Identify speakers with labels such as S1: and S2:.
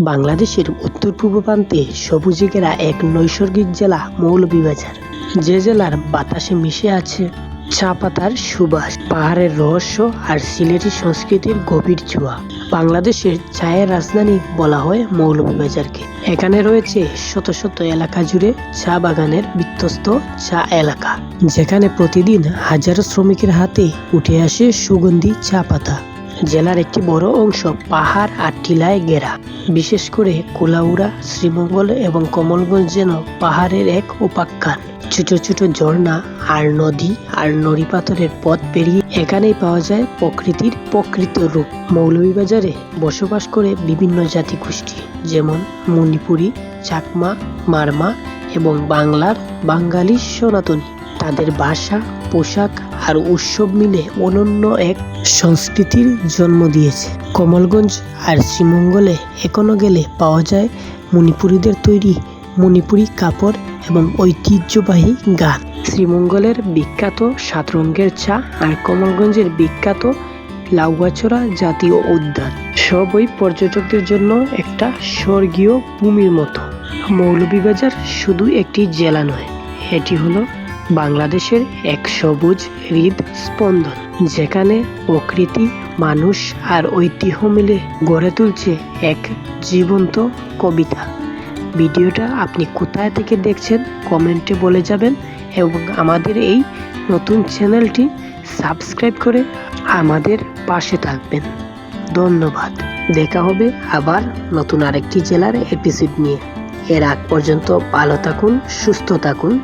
S1: বাংলাদেশের উত্তর পূর্ব প্রান্তে সবুজে ঘেরা এক নৈসর্গিক জেলা মৌলভীবাজার যে জেলার বাতাসে মিশে আছে চা পাতার সুবাস, পাহাড়ের রহস্য আর সিলেটি সংস্কৃতির গভীর ছোঁয়া বাংলাদেশের চায়ের রাজধানী বলা হয় মৌলভীবাজারকে এখানে রয়েছে শত শত এলাকা জুড়ে চা বাগানের বিধ্বস্ত চা এলাকা। যেখানে প্রতিদিন হাজারো শ্রমিকের হাতে উঠে আসে সুগন্ধি চা পাতা। জেলার একটি বড় অংশ পাহাড় আর টিলায় ঘেরা। বিশেষ করে কুলাউড়া, শ্রীমঙ্গল এবং কমলগঞ্জ যেন পাহাড়ের এক উপাখ্যান। ছোট ছোট ঝর্ণা আর নদী আর নড়ি পাথরের পথ পেরিয়ে এখানেই পাওয়া যায় প্রকৃতির প্রকৃত রূপ। মৌলভীবাজারে বসবাস করে বিভিন্ন জাতিগোষ্ঠী যেমন মণিপুরি, চাকমা, মারমা এবং বাংলার বাঙালি সনাতনী। তাদের ভাষা পোশাক আর উৎসব মিলে অনন্য এক সংস্কৃতির জন্ম দিয়েছে। কমলগঞ্জ আর শ্রীমঙ্গলে এখনও গেলে পাওয়া যায় মণিপুরীদের তৈরি মণিপুরি কাপড় এবং ঐতিহ্যবাহী গান। শ্রীমঙ্গলের বিখ্যাত সাত রঙের চা আর কমলগঞ্জের বিখ্যাত লাউগাছড়া জাতীয় উদ্যান। সবই পর্যটকদের জন্য একটা স্বর্গীয় ভূমির মতো। মৌলভীবাজার শুধু একটি জেলা নয়, এটি হলো বাংলাদেশের এক সবুজ হৃদ স্পন্দন, যেখানে প্রকৃতি, মানুষ আর ঐতিহ্য মিলে গড়ে তুলছে এক জীবন্ত কবিতা। ভিডিওটা আপনি কোথায় থেকে দেখছেন, কমেন্টে বলে যাবেন এবং আমাদের এই নতুন চ্যানেলটি সাবস্ক্রাইব করে আমাদের পাশে থাকবেন। ধন্যবাদ। দেখা হবে আবার নতুন আরেকটি জেলার এপিসোড নিয়ে। এর আগ পর্যন্ত ভালো থাকুন, সুস্থ থাকুন।